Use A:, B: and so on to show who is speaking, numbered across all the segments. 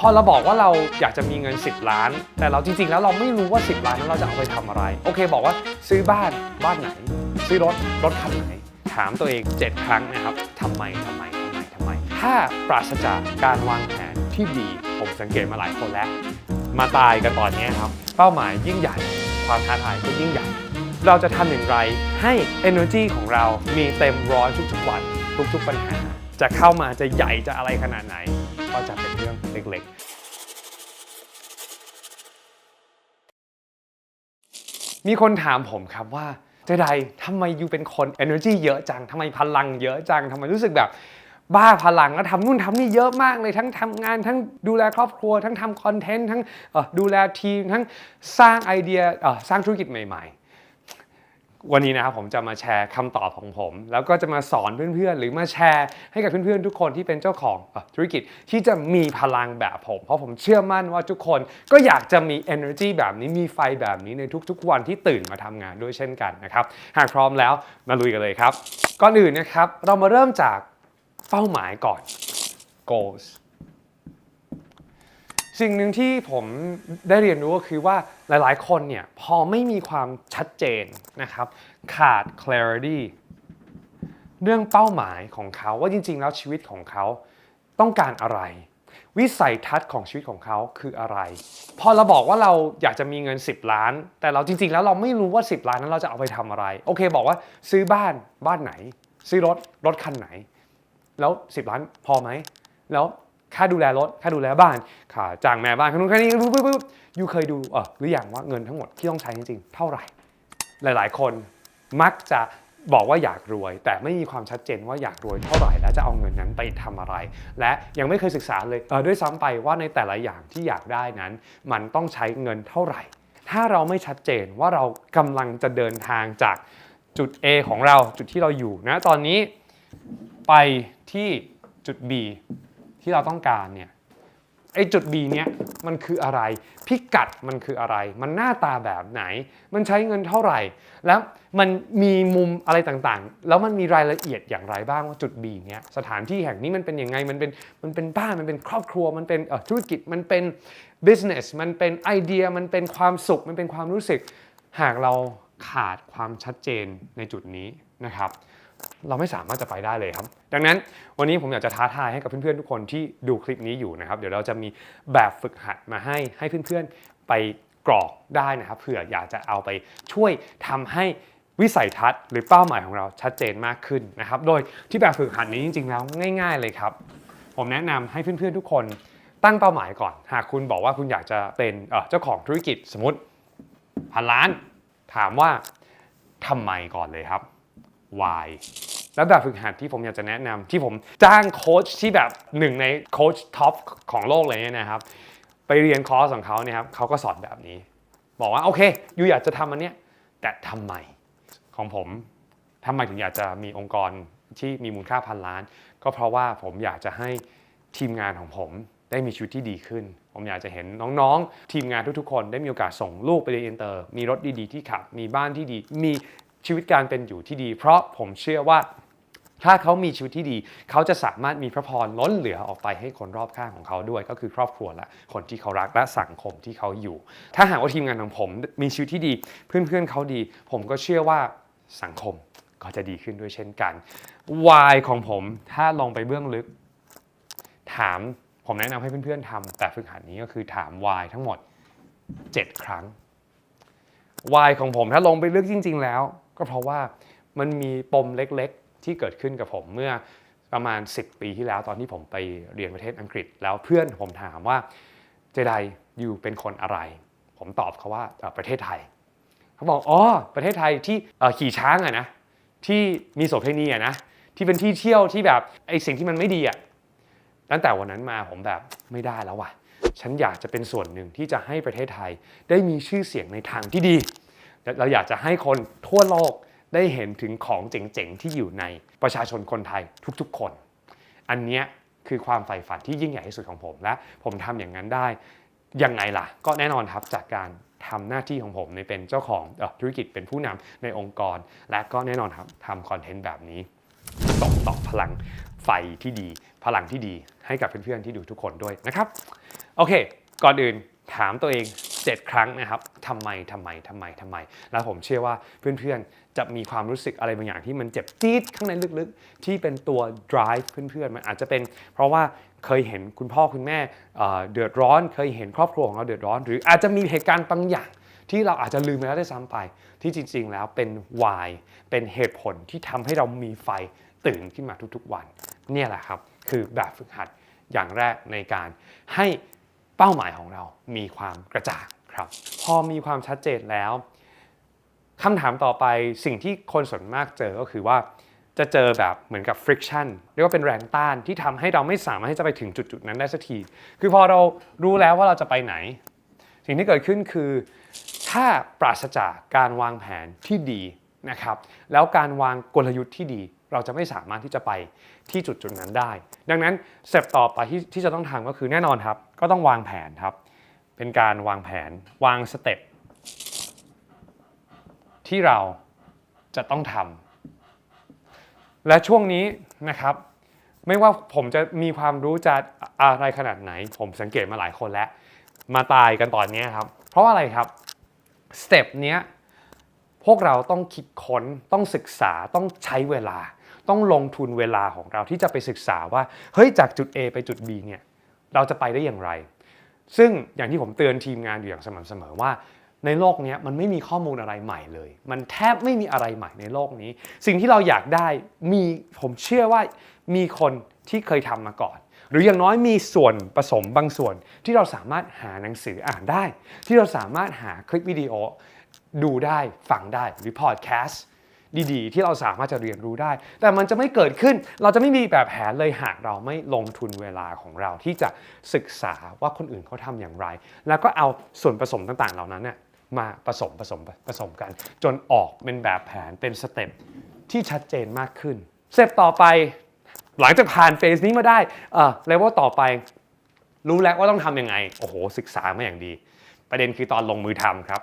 A: พอเราบอกว่าเราอยากจะมีเงิน 10 ล้าน แต่เราจริงๆ แล้วเราไม่รู้ว่า 10 ล้านนั้นเราจะเอาไปทำอะไร โอเค บอกว่าซื้อบ้านบ้านไหน ซื้อรถรถคันไหน ถามตัวเอง 7 ครั้งนะครับทำไมทำไมทำไมทำไม ถ้าปราศจากการวางแผนที่ดี ผมสังเกตมาหลายคนแล้ว มาตายกันตอนนี้ครับ เป้าหมายยิ่งใหญ่ ความท้าทายก็ยิ่งใหญ่ เราจะทำอย่างไรให้ energy ของเรามีเต็มร้อยทุกๆวัน ทุกๆปัญหา จะเข้ามาจะใหญ่จะอะไรขนาดไหน ก็จะเป็นเรื่องเล็กๆ มีคนถามผมครับว่าเจไดทำไมยูเป็นคน energy เยอะจังทำไมพลังเยอะจังทำไมรู้สึกแบบบ้าพลังแล้วทำนู่นทำนี่เยอะมากเลยทั้งทำงานทั้งดูแลครอบครัว ทั้งทำคอนเทนต์ทั้งดูแลทีม ทั้งสร้างไอเดียสร้างธุรกิจใหม่ ๆ วันนี้นะครับผมจะมาแชร์คำตอบของผม แล้วก็จะมาสอนเพื่อนๆ หรือมาแชร์ให้กับเพื่อนๆ ทุกคนที่เป็นเจ้าของอธุรกิจที่จะมีพลังแบบผม เพราะผมเชื่อมั่นว่าทุกคนก็อยากจะมี energy แบบนี้มีไฟแบบนี้ในทุกๆ วันที่ตื่นมาทำงานด้วยเช่นกันนะครับ หากพร้อมแล้วมาลุยกันเลยครับ ก่อนอื่นนะครับเรามาเริ่มจากเป้าหมายก่อน goals สิ่งหนึ่งที่ผมได้เรียนรู้ก็คือว่าหลายๆ คนเนี่ยพอไม่มีความชัดเจนนะครับ ขาด clarity เรื่องเป้าหมายของเขาว่าจริง ๆ แล้วชีวิตของเขาต้องการอะไร วิสัยทัศน์ของชีวิตของเขาคืออะไรพอเราบอกว่าเราอยากจะมีเงิน 10 ล้าน แต่เราจริง ๆ แล้วเราไม่รู้ว่า 10 ล้านนั้นเราจะเอาไปทำอะไร โอเค บอกว่าซื้อบ้านบ้านไหน ซื้อรถรถคันไหน แล้ว 10 ล้านพอไหมแล้ว ค่าดูแลรถค่าดูแลบ้านค่าจ้างแม่บ้านค่านู้นค่านี้ปุ๊บปุ๊บปุ๊บยูเคยดูเออหรืออยังว่าเงินทั้งหมดที่ต้องใช้จริงๆ เท่าไหร่ หลายๆ คนมักจะบอกว่าอยากรวย แต่ไม่มีความชัดเจนว่าอยากรวยเท่าไหร่และจะเอาเงินนั้นไปทำอะไร และยังไม่เคยศึกษาเลยเออด้วยซ้ำไปว่าในแต่ละอย่างที่อยากได้นั้น มันต้องใช้เงินเท่าไหร่ ถ้าเราไม่ชัดเจนว่าเรากำลังจะเดินทางจากจุด A ของเราจุดที่เราอยู่นะตอนนี้ไปที่จุด B ที่เราต้องการเนี่ยไอ้จุด B เนี้ยมันคืออะไร พิกัดมันคืออะไร มันหน้าตาแบบไหน มันใช้เงินเท่าไหร่ แล้วมันมีมุมอะไรต่างๆ แล้วมันมีรายละเอียดอย่างไรบ้างว่าจุด B เนี้ยสถานที่แห่งนี้มันเป็นยังไงมันเป็นมันเป็นบ้านมันเป็นครอบครัวมันเป็นธุรกิจมันเป็น business มันเป็นไอเดียมันเป็นความสุขมันเป็นความรู้สึก หากเราขาดความชัดเจนในจุดนี้นะครับ เราไม่สามารถจะไปได้เลยครับ ดังนั้นวันนี้ผมอยากจะท้าทายให้กับเพื่อนๆทุกคนที่ดูคลิปนี้อยู่นะครับ เดี๋ยวเราจะมีแบบฝึกหัดมาให้ให้เพื่อนๆไปกรอกได้นะครับเผื่ออยากจะเอาไปช่วยทำให้วิสัยทัศน์หรือเป้าหมายของเราชัดเจนมากขึ้นนะครับ โดยที่แบบฝึกหัดนี้จริงๆแล้วง่าย ๆ เลยครับ ผมแนะนำให้เพื่อนๆทุกคนตั้งเป้าหมายก่อน หากคุณบอกว่าคุณอยากจะเป็นเจ้าของธุรกิจสมมติพันล้าน ถามว่าทำไมก่อนเลยครับ why แล้วแบบฝึกหัดที่ผมอยากจะแนะนำที่ผมจ้างโค้ชที่แบบหนึ่งในโค้ชท็อปของโลกเลยเนี่ยนะครับ ไปเรียนคอร์สของเขาเนี่ยครับเขาก็สอนแบบนี้ บอกว่าโอเคยูอยากจะทำอันเนี้ยแต่ทำไมของผมทำไมถึงอยากจะมีองค์กรที่มีมูลค่าพันล้าน ก็เพราะว่าผมอยากจะให้ทีมงานของผมได้มีชีวิตที่ดีขึ้น ผมอยากจะเห็นน้องๆ ทีมงานทุกๆ คนได้มีโอกาสส่งลูกไปเรียนอินเตอร์ มีรถดีๆที่ขับ มีบ้านที่ดี มี ชีวิตการเป็นอยู่ที่ดี เพราะผมเชื่อว่าถ้าเขามีชีวิตที่ดี เขาจะสามารถมีพระพรล้นเหลือออกไปให้คนรอบข้างของเขาด้วย ก็คือครอบครัวและคนที่เขารักและสังคมที่เขาอยู่ ถ้าหากว่าทีมงานของผมมีชีวิตที่ดี เพื่อนๆเขาดี ผมก็เชื่อว่าสังคมก็จะดีขึ้นด้วยเช่นกัน why ของผมถ้าลองไปเบื้องลึก ถามผมแนะนำให้เพื่อนๆทำแต่ฝึกหัดนี้ก็คือถาม why ทั้งหมด 7 ครั้ง why ของผมถ้าลงไปลึกจริง ๆ แล้ว ก็เพราะว่ามันมีปมเล็กๆ ที่เกิดขึ้นกับผมเมื่อประมาณ 10 ปีที่แล้วตอนที่ผมไปเรียนประเทศอังกฤษ แล้วเพื่อนผมถามว่าเจไดอยู่เป็นคนอะไร ผมตอบเขาว่าประเทศไทยเขาบอกอ๋อประเทศไทยที่ขี่ช้างอะนะที่มีโสเภณีอะนะที่เป็นที่เที่ยวที่แบบไอสิ่งที่มันไม่ดีอะตั้งแต่วันนั้นมาผมแบบไม่ได้แล้วว่ะ ฉันอยากจะเป็นส่วนหนึ่งที่จะให้ประเทศไทยได้มีชื่อเสียงในทางที่ดี เราอยากจะให้คนทั่วโลกได้เห็นถึงของเจ๋งๆ ที่อยู่ในประชาชนคนไทยทุกๆคน อันนี้คือความใฝ่ฝันที่ยิ่งใหญ่ที่สุดของผมและผมทำอย่างนั้นได้ยังไงล่ะ ก็แน่นอนครับจากการทำหน้าที่ของผมในเป็นเจ้าของธุรกิจเป็นผู้นำในองค์กร และก็แน่นอนครับทำคอนเทนต์แบบนี้ส่งต่อพลังไฟที่ดี พลังที่ดีให้กับเพื่อนๆที่ดูทุกคนด้วยนะครับ โอเค ก่อนอื่น ถามตัวเอง 7 ครั้งนะครับทำไมทำไมทำไมทำไม แล้วผมเชื่อว่าเพื่อนๆ จะมีความรู้สึกอะไรบางอย่างที่มันเจ็บจี๊ดข้างในลึกๆ ที่เป็นตัว drive เพื่อนๆ มันอาจจะเป็น เพราะว่าเคยเห็นคุณพ่อคุณแม่เเดือดร้อน เคยเห็นครอบครัวของเราเดือดร้อน หรืออาจจะมีเหตุการณ์บางอย่างที่เราอาจจะลืมไปแล้วได้ซ้ำไป ที่จริง ๆ แล้วเป็น why เป็นเหตุผลที่ทำให้เรามีไฟตื่นขึ้นมาทุกๆ วัน เนี่ยแหละครับ คือแบบฝึกหัดอย่างแรกในการให้ เป้าหมายของเรามีความกระจ่างครับ พอมีความชัดเจนแล้วคำถามต่อไปสิ่งที่คนส่วนมากเจอก็คือว่าจะเจอแบบเหมือนกับ friction เรียกว่าเป็นแรงต้านที่ทำให้เราไม่สามารถที่จะไปถึงจุดๆนั้นได้สักที คือพอเรารู้แล้วว่าเราจะไปไหน สิ่งที่เกิดขึ้นคือ ถ้าปราศจากการวางแผนที่ดีนะครับ แล้วการวางกลยุทธ์ที่ดี เราจะไม่สามารถที่จะไปที่จุดจุดๆนั้นได้ ดังนั้นสเต็ปต่อไปที่ที่จะต้องทำก็คือแน่นอนครับ ก็ต้องวางแผนครับ เป็นการวางแผนวางสเต็ปที่เราจะต้องทำและช่วงนี้นะครับ ไม่ว่าผมจะมีความรู้จะอะไรขนาดไหน ผมสังเกตมาหลายคนแล้ว มาตายกันตอนนี้ครับ เพราะอะไรครับสเต็ปเนี้ยพวกเราต้องคิดค้นต้องศึกษาต้องใช้เวลา ต้องลงทุนเวลาของเราที่จะไปศึกษาว่าเฮ้ยจากจุด A ไปจุด B เนี่ย เราจะไปได้อย่างไร ซึ่งอย่างที่ผมเตือนทีมงานอยู่อย่างสม่ำเสมอว่า ในโลกนี้มันไม่มีข้อมูลอะไรใหม่เลย มันแทบไม่มีอะไรใหม่ในโลกนี้ สิ่งที่เราอยากได้มีผมเชื่อว่ามีคนที่เคยทำมาก่อน หรืออย่างน้อยมีส่วนผสมบางส่วนที่เราสามารถหาหนังสืออ่านได้ ที่เราสามารถหาคลิปวิดีโอดูได้ฟังได้หรือพอดแคสต์ ดีๆ ที่เราสามารถจะเรียนรู้ได้ แต่มันจะไม่เกิดขึ้น เราจะไม่มีแบบแผนเลยหากเราไม่ลงทุนเวลาของเราที่จะศึกษาว่าคนอื่นเขาทำอย่างไร แล้วก็เอาส่วนผสมต่างๆ เหล่านั้นน่ะมาผสมผสมผสมกัน จนออกเป็นแบบแผนเป็นสเต็ปที่ชัดเจนมากขึ้นสเต็ปต่อไป หลังจากผ่านเฟสนี้มาได้เออเลเวลต่อไป รู้แล้วว่าต้องทำยังไง โอ้โห ศึกษามาอย่างดี ประเด็นคือตอนลงมือทำครับ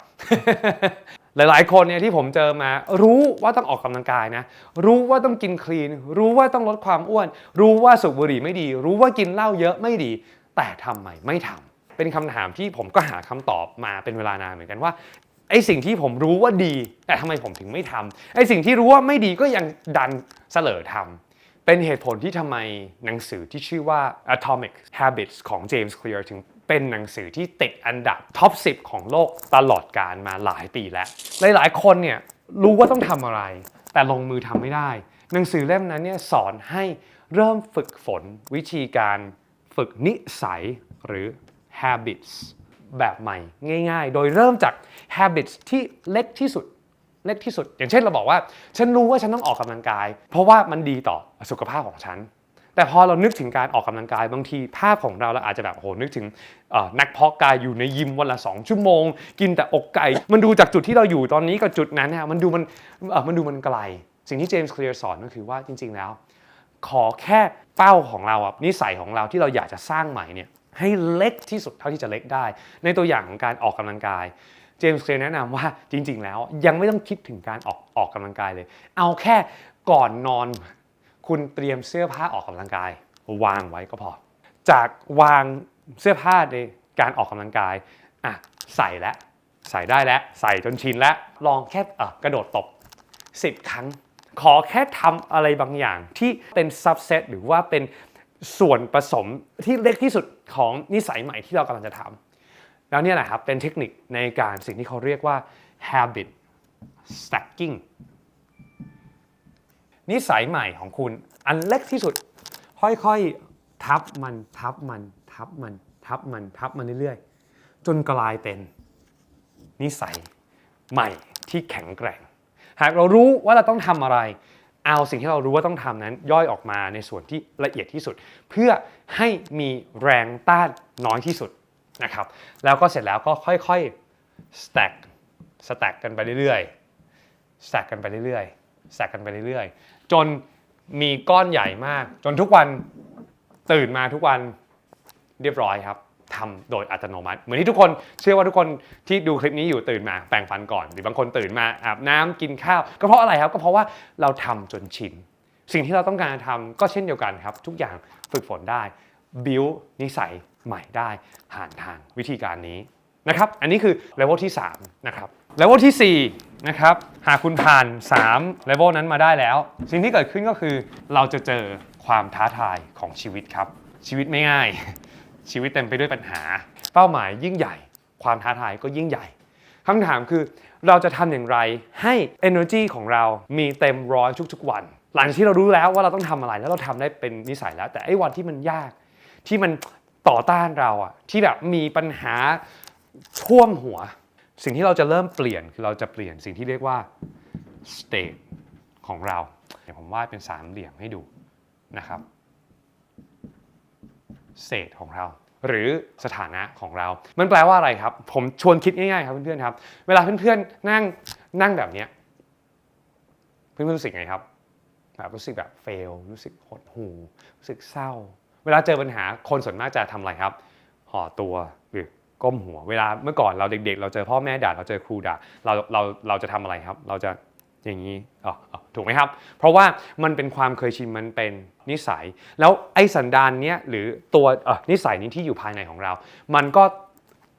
A: หลาย ๆ คนเนี่ยที่ผมเจอมา รู้ว่าต้องออกกำลังกายนะ รู้ว่าต้องกินคลีน รู้ว่าต้องลดความอ้วน รู้ว่าสูบบุหรี่ไม่ดี รู้ว่ากินเหล้าเยอะไม่ดี แต่ทำไมไม่ทำเป็นคำถามที่ผมก็หาคำตอบมาเป็นเวลานานเหมือนกันว่าไอ้สิ่งที่ผมรู้ว่าดี แต่ทำไมผมถึงไม่ทำไอ้สิ่งที่รู้ว่าไม่ดีก็ยังดันเสลอทำเป็นเหตุผลที่ทำไมหนังสือที่ชื่อว่า Atomic Habits ของ James Clear ถึง เป็นหนังสือที่ติดอันดับท็อป 10 ของโลกตลอดการมาหลายปีแล้ว หลาย ๆ คนเนี่ยรู้ว่าต้องทำอะไร แต่ลงมือทำไม่ได้ หนังสือเล่มนั้นเนี่ยสอนให้เริ่มฝึกฝนวิธีการฝึกนิสัยหรือ habits แบบใหม่ง่าย ๆ โดยเริ่มจาก habits ที่เล็กที่สุดเล็กที่สุด อย่างเช่นเราบอกว่า ฉันรู้ว่าฉันต้องออกกำลังกาย เพราะว่ามันดีต่อสุขภาพของฉัน แต่พอเรานึกถึงการออกกำลังกายบางทีภาพของเราเราอาจจะแบบโอ้โหนึกถึงนักเพาะกายอยู่ในยิมวันละ 2 ชั่วโมง กินแต่อกไก่ มันดูจากจุดที่เราอยู่ตอนนี้กับจุดนั้นเนี่ยมันดูมันเออมันดูมันไกล สิ่งที่เจมส์เคลียร์สอนก็คือว่าจริง ๆ แล้ว ขอแค่เป้าของเราอะนิสัยของเราที่เราอยากจะสร้างใหม่เนี่ยให้เล็กที่สุดเท่าที่จะเล็กได้ ในตัวอย่างของการออกกำลังกายเจมส์เคลียร์แนะนำว่าจริง ๆ แล้วยังไม่ต้องคิดถึงการออกออกกำลังกายเลย เอาแค่ก่อนนอน คุณเตรียมเสื้อผ้าออกกำลังกาย วางไว้ก็พอ จากวางเสื้อผ้าในการออกกำลังกายอะใส่แล้วใส่ได้แล้วใส่จนชินแล้วลองแค่กระโดดตบ 10 ครั้ง ขอแค่ทำอะไรบางอย่างที่เป็น subset หรือว่าเป็นส่วนผสมที่เล็กที่สุดของนิสัยใหม่ที่เรากำลังจะทำแล้วเนี่ยแหละครับเป็นเทคนิคในการสิ่งที่เขาเรียกว่า habit stacking นิสัยใหม่ของคุณ อันเล็กที่สุด ค่อยๆ ทับมันทับมัน ทับมัน ทับมัน ทับมันเรื่อยๆ จนกลายเป็นนิสัยใหม่ที่แข็งแกร่ง หากเรารู้ว่าเราต้องทำอะไร เอาสิ่งที่เรารู้ว่าต้องทำนั้น ย่อยออกมาในส่วนที่ละเอียดที่สุด เพื่อให้มีแรงต้านน้อยที่สุดนะครับแล้วก็เสร็จแล้วก็ค่อยๆ stack stack กันไปเรื่อยๆ stack กันไปเรื่อยๆ stack กันไปเรื่อยๆ จนมีก้อนใหญ่มาก จนทุกวันตื่นมาทุกวันเรียบร้อยครับทำโดยอัตโนมัติ เหมือนที่ทุกคนเชื่อว่าทุกคนที่ดูคลิปนี้อยู่ตื่นมาแปรงฟันก่อน หรือบางคนตื่นมาอาบน้ำกินข้าว ก็เพราะอะไรครับก็เพราะว่าเราทำจนชินสิ่งที่เราต้องการทำก็เช่นเดียวกันครับ ทุกอย่างฝึกฝนได้ บิวนิสัยใหม่ได้ผ่านทางวิธีการนี้ นะครับ อันนี้คือเลเวลที่3นะครับเลเวลที่4นะครับหากคุณผ่าน3เลเวลนั้นมาได้แล้ว สิ่งที่เกิดขึ้นก็คือ เราจะเจอความท้าทายของชีวิตครับ ชีวิตไม่ง่าย ชีวิตเต็มไปด้วยปัญหา เป้าหมายยิ่งใหญ่ ความท้าทายก็ยิ่งใหญ่คำถามคือเราจะทำอย่างไรให้ energy ของเรามีเต็มร้อยทุกๆวัน หลังที่เรารู้แล้วว่าเราต้องทำอะไรแล้วเราทำได้เป็นนิสัยแล้ว แต่ไอ้วันที่มันยากที่มันต่อต้านเราอะที่แบบมีปัญหา ท่วมหัว สิ่งที่เราจะเริ่มเปลี่ยนคือเราจะเปลี่ยนสิ่งที่เรียกว่า state ของเราเดี๋ยวผมวาดเป็นสามเหลี่ยมให้ดูนะครับ state ของเรา หรือสถานะของเรา มันแปลว่าอะไรครับ ผมชวนคิดง่ายๆครับเพื่อนๆครับ เวลาเพื่อนๆนั่งนั่งแบบเนี้ยเพื่อนๆรู้สึกไงครับแบบรู้สึกแบบเฟลรู้สึกหดหู่รู้สึกเศร้า เวลาเจอปัญหาคนส่วนมากจะทำอะไรครับห่อตัวหรือ ก้มหัวเวลาเมื่อก่อนเราเด็กๆ เราเจอพ่อแม่ด่าเราเจอครูด่าเราเราเราจะทำอะไรครับ เราจะอย่างนี้อ๋อถูกไหมครับ เพราะว่ามันเป็นความเคยชินมันเป็นนิสัย แล้วไอ้สันดานเนี้ยหรือตัวเออนิสัยนี้ที่อยู่ภายในของเรา มันก็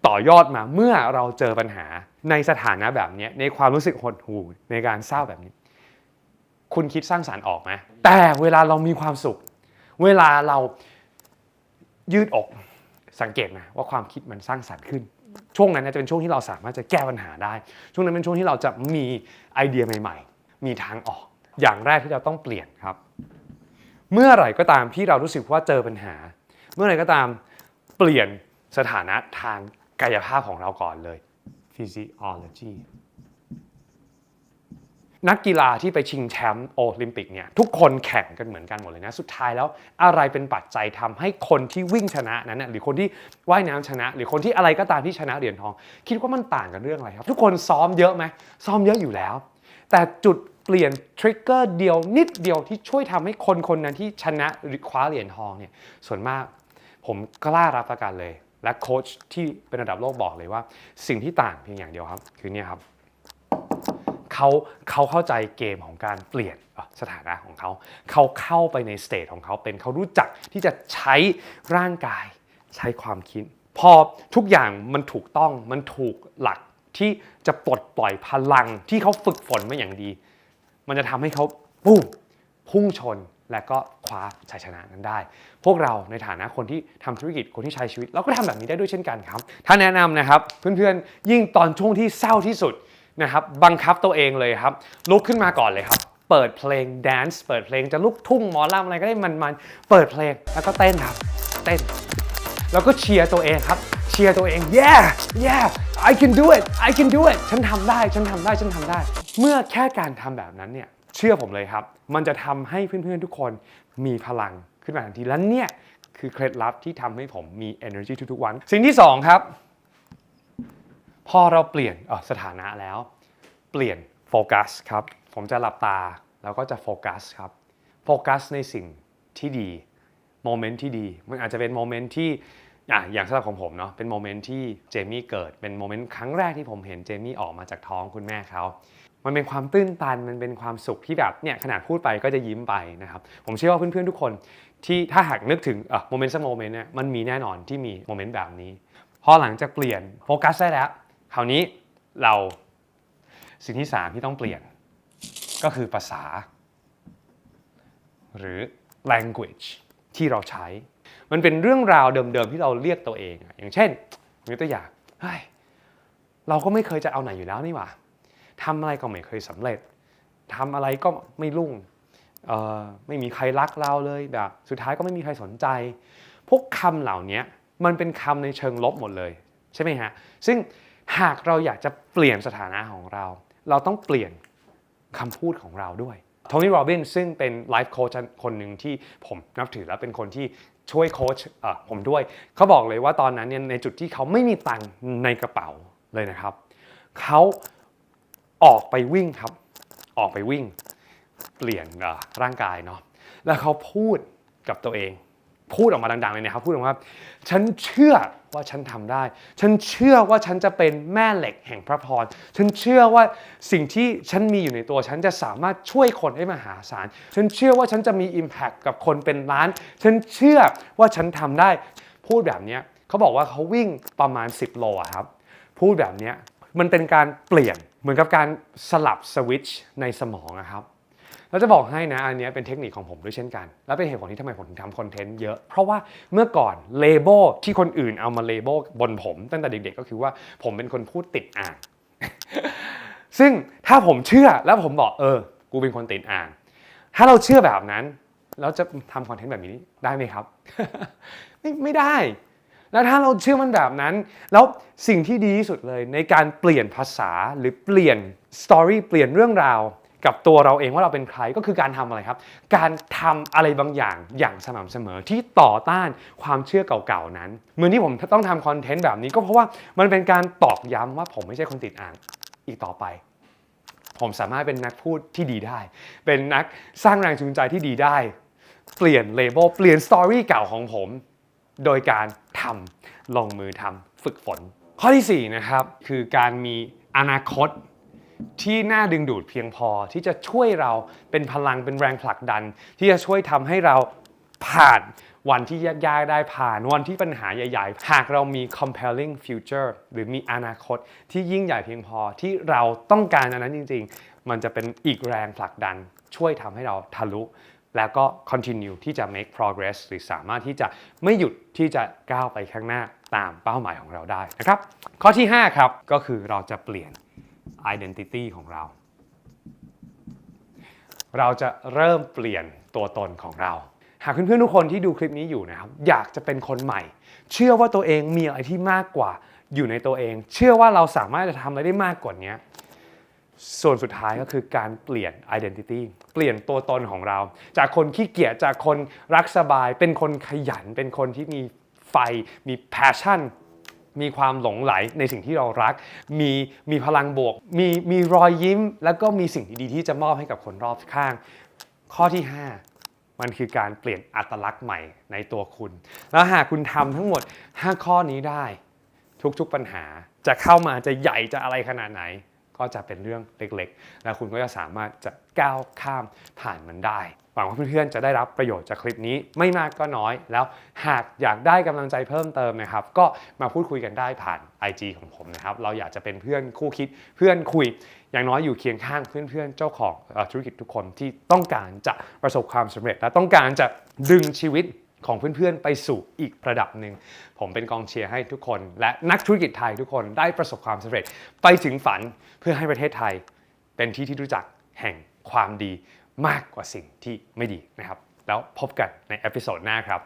A: ต่อยอดมาเมื่อเราเจอปัญหาในสถานะแบบนี้ในความรู้สึกหดหู่ในการเศร้าแบบนี้ คุณคิดสร้างสารรค์ออกไหมแต่เวลาเรามีความสุข เวลาเรายืดอก สังเกตนะว่าความคิดมันสร้างสรรค์ขึ้น ช่วงนั้นเนยจะเป็นช่วงที่เราสามารถจะแก้ปัญหาได้ ช่วงนั้นเป็นช่วงที่เราจะมีไอเดียใหม่ ๆ มีทางออก อย่างแรกที่เราต้องเปลี่ยนครับ เมื่อไหร่ก็ตามที่เรารู้สึกว่าเจอปัญหา เมื่อไหร่ก็ตามเปลี่ยนสถานะทางกายภาพของเราก่อนเลย physiology นักกีฬาที่ไปชิงแชมป์โอลิมปิกเนี่ยทุกคนแข่งกันเหมือนกันหมดเลยนะ สุดท้ายแล้วอะไรเป็นปัจจัยทำให้คนที่วิ่งชนะนั้นหรือคนที่ว่ายน้ำชนะ หรือคนที่อะไรก็ตามที่ชนะเหรียญทอง คิดว่ามันต่างกันเรื่องอะไรครับ ทุกคนซ้อมเยอะไหมซ้อมเยอะอยู่แล้ว แต่จุดเปลี่ยนทริกเกอร์เดียวนิดเดียวที่ช่วยทำให้คนคนนั้นที่ชนะหรือคว้าเหรียญทองเนี่ยส่วนมากผมกล้ารับประกันเลย และโค้ชที่เป็นระดับโลกบอกเลยว่า สิ่งที่ต่างเพียงอย่างเดียวครับ คือเนี่ยครับ เขาเขาเข้าใจเกมของการเปลี่ยนสถานะของเขาเขาเข้าไปในสเตจของเขาเป็นเขารู้จักที่จะใช้ร่างกายใช้ความคิด พอทุกอย่างมันถูกต้องมันถูกหลักที่จะปลดปล่อยพลังที่เขาฝึกฝนมาอย่างดี มันจะทำให้เขาปุ้มพุ่งชนและก็คว้าชัยชนะนั้นได้ พวกเราในฐานะคนที่ทำธุรกิจคนที่ใช้ชีวิต เราก็ทำแบบนี้ได้ด้วยเช่นกันครับ ถ้าแนะนำนะครับ เพื่อนๆ ยิ่งตอนช่วงที่เศร้าที่สุด นะครับบังคับตัวเองเลยครับ ลุกขึ้นมาก่อนเลยครับ เปิดเพลงแดนซ์เปิดเพลงจะลุกทุ่งหมอลำอะไรก็ได้มันๆเปิดเพลงแล้วก็เต้นครับ เต้น แล้วก็เชียร์ตัวเองครับ เชียร์ตัวเอง yeah yeah I can do it I can do it ฉันทำได้ฉันทำได้ฉันทำได้ เมื่อแค่การทำแบบนั้นเนี่ยเชื่อผมเลยครับ มันจะทำให้เพื่อนๆทุกคนมีพลังขึ้นมาทันทีและเนี่ยคือเคล็ดลับที่ทำให้ผมมี energy ทุกๆวัน สิ่งที่สองครับ พอเราเปลี่ยนสถานะแล้ว เปลี่ยนโฟกัสครับ ผมจะหลับตาแล้วก็จะโฟกัสครับ โฟกัสในสิ่งที่ดี โมเมนต์ที่ดี มันอาจจะเป็นโมเมนต์ที่อะอย่างสำหรับของผมเนาะ เป็นโมเมนต์ที่เจมี่เกิด เป็นโมเมนต์ครั้งแรกที่ผมเห็นเจมี่ออกมาจากท้องคุณแม่เขา มันเป็นความตื้นตัน มันเป็นความสุขที่แบบเนี่ยขนาดพูดไปก็จะยิ้มไปนะครับ ผมเชื่อว่าเพื่อนๆทุกคนที่ถ้าหากนึกถึงโมเมนต์สักโมเมนต์เนี่ย มันมีแน่นอนที่มีโมเมนต์แบบนี้ พอหลังจากเปลี่ยนโฟกัสได้แล้ว ราวนี้เราสิ่งที่ 3 ที่ต้องเปลี่ยน ก็คือภาษา หรือ language ที่เราใช้ มันเป็นเรื่องราวเดิมๆที่เราเรียกตัวเอง อย่างเช่นยกตัวอย่างเฮ้ยเราก็ไม่เคยจะเอาไหนอยู่แล้วนี่หว่าทำอะไรก็ไม่เคยสำเร็จทำอะไรก็ไม่รุ่งไม่มีใครรักเราเลยแบบ สุดท้ายก็ไม่มีใครสนใจ พวกคำเหล่านี้มันเป็นคำในเชิงลบหมดเลย ใช่ไหมฮะ ซึ่ง หากเราอยากจะเปลี่ยนสถานะของเรา เราต้องเปลี่ยนคำพูดของเราด้วยโทนี่โรบินซึ่งเป็นไลฟ์โค้ชคนหนึ่งที่ผมนับถือและเป็นคนที่ช่วยโค้ชผมด้วย เขาบอกเลยว่าตอนนั้นเนี่ยในจุดที่เขาไม่มีตังค์ในกระเป๋าเลยนะครับ เขาออกไปวิ่งครับ ออกไปวิ่ง เปลี่ยนร่างกายเนาะแล้วเขาพูดกับตัวเอง พูดออกมาดังๆเลยนะครับพูดออกมาว่าฉันเชื่อว่าฉันทำได้ ฉันเชื่อว่าฉันจะเป็นแม่เหล็กแห่งพระพร ฉันเชื่อว่าสิ่งที่ฉันมีอยู่ในตัว ฉันจะสามารถช่วยคนได้มหาศาล ฉันเชื่อว่าฉันจะมี Impact กับคนเป็นล้าน ฉันเชื่อว่าฉันทำได้ พูดแบบนี้เขาบอกว่าเขาวิ่งประมาณ 10 โลครับ พูดแบบนี้มันเป็นการเปลี่ยนเหมือนกับการสลับสวิตช์ในสมองนะครับ แล้วจะบอกให้นะอันนี้เป็นเทคนิคของผมด้วยเช่นกัน และเป็นเหตุผลที่ทำไมผมถึงทำคอนเทนต์เยอะ เพราะว่าเมื่อก่อนเลเบลที่คนอื่นเอามาเลเบลบนผมตั้งแต่เด็กๆ ก็คือว่าผมเป็นคนพูดติดอ่าง ซึ่งถ้าผมเชื่อแล้วผมบอกเออ กูเป็นคนติดอ่าง ถ้าเราเชื่อแบบนั้นแล้วจะทำคอนเทนต์แบบนี้ได้ไหมครับ ไม่ไม่ได้ แล้วถ้าเราเชื่อมันแบบนั้น แล้วสิ่งที่ดีที่สุดเลยในการเปลี่ยนภาษาหรือเปลี่ยนสตอรี่เปลี่ยนเรื่องราว กับตัวเราเองว่าเราเป็นใครก็คือการทำอะไรครับ การทำอะไรบางอย่างอย่างสม่ำเสมอที่ต่อต้านความเชื่อเก่าๆนั้นเมื่อนที่ผมต้องทำคอนเทนต์แบบนี้ก็เพราะว่ามันเป็นการตอกย้ำว่าผมไม่ใช่คนติดอ่างอีกต่อไปผมสามารถเป็นนักพูดที่ดีได้ เป็นนักสร้างแรงจูงใจที่ดีได้ เปลี่ยนเลเบลเปลี่ยนสตอรี่เก่าของผม โดยการทำลงมือทำฝึกฝน ข้อที่ 4 นะครับ คือการมีอนาคต ที่น่าดึงดูดเพียงพอที่จะช่วยเราเป็นพลังเป็นแรงผลักดัน ที่จะช่วยทำให้เราผ่านวันที่ยากๆได้ผ่านวันที่ปัญหาใหญ่ๆ หากเรามี compelling future หรือมีอนาคตที่ยิ่งใหญ่เพียงพอที่เราต้องการอันนั้นจริง ๆ มันจะเป็นอีกแรงผลักดัน ช่วยทำให้เราทะลุ แล้วก็ continue ที่จะ make progress หรือสามารถที่จะไม่หยุดที่จะก้าวไปข้างหน้าตามเป้าหมายของเราได้นะครับ ข้อที่ 5 ครับ ก็คือเราจะเปลี่ยน identity ของเรา เราจะเริ่มเปลี่ยนตัวตนของเรา หากเพื่อนๆทุกคนที่ดูคลิปนี้อยู่นะครับ อยากจะเป็นคนใหม่ เชื่อว่าตัวเองมีอะไรที่มากกว่าอยู่ในตัวเอง เชื่อว่าเราสามารถจะทำอะไรได้มากกว่านี้ส่วนสุดท้ายก็คือการเปลี่ยน identity เปลี่ยนตัวตนของเรา จากคนขี้เกียจจากคนรักสบาย เป็นคนขยัน เป็นคนที่มีไฟมี passion มีความหลงไหลในสิ่งที่เรารัก มีมีพลังบวก มีมีรอยยิ้ม แล้วก็มีสิ่งดีๆที่จะมอบให้กับคนรอบข้าง ข้อที่ 5 มันคือการเปลี่ยนอัตลักษณ์ใหม่ในตัวคุณ แล้วหากคุณทำทั้งหมด 5 ข้อนี้ได้ ทุกๆปัญหาจะเข้ามาจะใหญ่จะอะไรขนาดไหน ก็จะเป็นเรื่องเล็กๆ แล้วคุณก็จะสามารถจะก้าวข้ามผ่านมันได้ หวังว่าเพื่อนๆจะได้รับประโยชน์จากคลิปนี้ไม่มากก็น้อย แล้วหากอยากได้กำลังใจเพิ่มเติมนะครับ ก็มาพูดคุยกันได้ผ่าน IG ของผมนะครับ เราอยากจะเป็นเพื่อนคู่คิดเพื่อนคุย อย่างน้อยอยู่เคียงข้างเพื่อนๆเจ้าของธุรกิจทุกคนที่ต้องการจะประสบความสำเร็จ และต้องการจะดึงชีวิตของเพื่อนๆ ไปสู่อีกระดับหนึ่ง ผมเป็นกองเชียร์ให้ทุกคน และนักธุรกิจไทยทุกคนได้ประสบความสำเร็จ ไปถึงฝันเพื่อให้ประเทศไทย เป็นที่ที่รู้จักแห่งความดี มากกว่าสิ่งที่ไม่ดีนะครับ แล้วพบกันในเอพิโซดหน้าครับ